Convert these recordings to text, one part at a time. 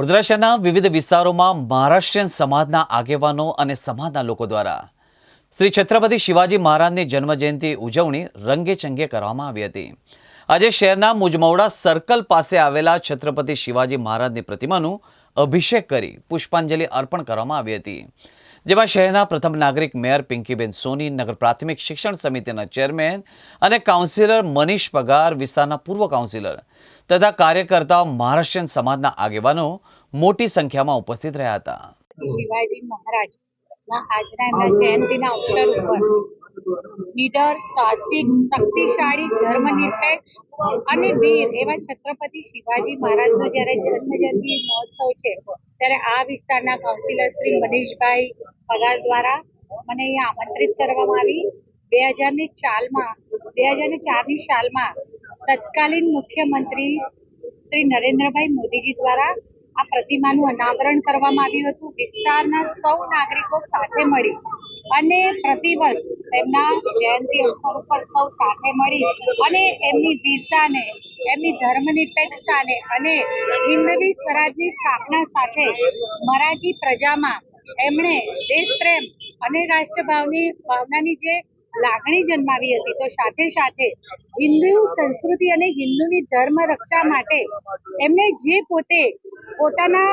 વડોદરા વિવિધ વિસ્તારોમાં મહારાષ્ટ્રીયન સમાજના આગેવાનો અને સમાજના લોકો દ્વારા શ્રી છત્રપતિ શિવાજી મહારાજની જન્મજયંતિ ઉજવણી રંગેચંગે કરવામાં આવી હતી. આજે શહેરના મુજમવડા સર્કલ પાસે આવેલા છત્રપતિ શિવાજી મહારાજની પ્રતિમાનું અભિષેક કરી પુષ્પાંજલિ અર્પણ કરવામાં આવી હતી. જેમાં શહેરના પ્રથમ નાગરિક મેયર પિંકીબેન સોની, નગર પ્રાથમિક શિક્ષણ સમિતિના ચેરમેન અને કાઉન્સિલર મનીષ પગાર, વિસ્તારના પૂર્વ કાઉન્સિલર તથા કાર્યકર્તાઓ મહારાષ્ટ્રીયન સમાજના આગેવાનો મોટી સંખ્યામાં ઉપસ્થિત રહ્યા હતા. શિવાજી મહારાજ આજના એમના જયંતિના અવસર ઉપર નીડર સાહસિક, શક્તિશાળી, ધર્મનિરપેક્ષ અને વીર એવા છત્રપતિ શિવાજી મહારાજનો જ્યારે જન્મજયંતિ મહોત્સવ છે, ત્યારે આ વિસ્તારના કાઉન્સિલર શ્રી મનીષભાઈ પગાર દ્વારા મને અહીંયા આમંત્રિત કરવામાં આવી. બે હજારની ચાલમાં બે હજારની ચારની સાલમાં તત્કાલીન મુખ્યમંત્રી શ્રી નરેન્દ્રભાઈ મોદીજી દ્વારા આ પ્રતિમાનું અનાવરણ કરવામાં આવ્યું હતું. વિસ્તારના સૌ નાગરિકો સાથે મળી અને પ્રતિવર્ષ એમના જયંતિ અવસર ઉપર સૌ સાથે મળી અને એમની વીરતાને, એમની ધર્મનિરપેક્ષતાને અને હિન્દવી સ્વરાજની સ્થાપના સાથે મરાઠી પ્રજામાં એમણે દેશપ્રેમ અને રાષ્ટ્રભાવની ભાવનાની જે લાગણી જન્માવી હતી, તો સાથે સાથે હિન્દુ સંસ્કૃતિ અને હિન્દુની ધર્મ રક્ષા માટે એમણે જે પોતે પોતાના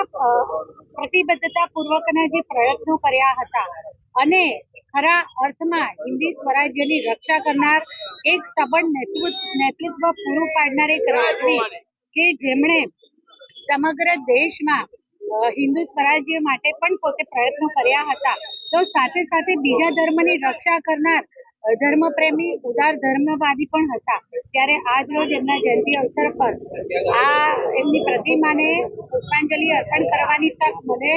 પ્રતિબદ્ધતાપૂર્વકના જે પ્રયત્નો કર્યા હતા અને ખરા અર્થમાં હિન્દી સ્વરાજ્યની રક્ષા કરનાર એક સબળ નેતૃત્વ પૂરું પાડનાર એક રાજવી કે જેમણે સમગ્ર દેશમાં હિન્દુ સ્વરાજ્ય માટે પણ પોતે પ્રયત્નો કર્યા હતા. તો સાથે સાથે બીજા ધર્મની રક્ષા કરનાર ધર્મપ્રેમી, ઉદાર ધર્મવાદી પણ હતા. ત્યારે આજ રોજ એમના જયંતિ અવસર પર આ એમની પ્રતિમાને પુષ્પાંજલિ અર્પણ કરવાની તક મને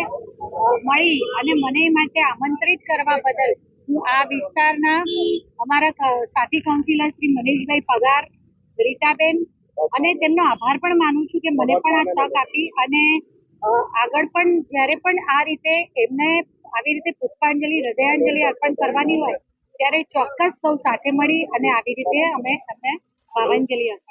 મળી અને મને માટે આમંત્રિત કરવા બદલ હું આ વિસ્તારના અમારા સાથી કાઉન્સિલર શ્રી મનીષભાઈ પગાર, રીટાબેન અને તેમનો આભાર પણ માનું છું કે મને પણ આ તક આપી અને આગળ પણ જ્યારે પણ આ રીતે એમને આવી રીતે પુષ્પાંજલિ, હૃદયાંજલિ અર્પણ કરવાની હોય, ત્યારે ચોક્કસ સૌ સાથે મળી અને આવી રીતે અમે એમને ભાવાંજલિ અર્પણ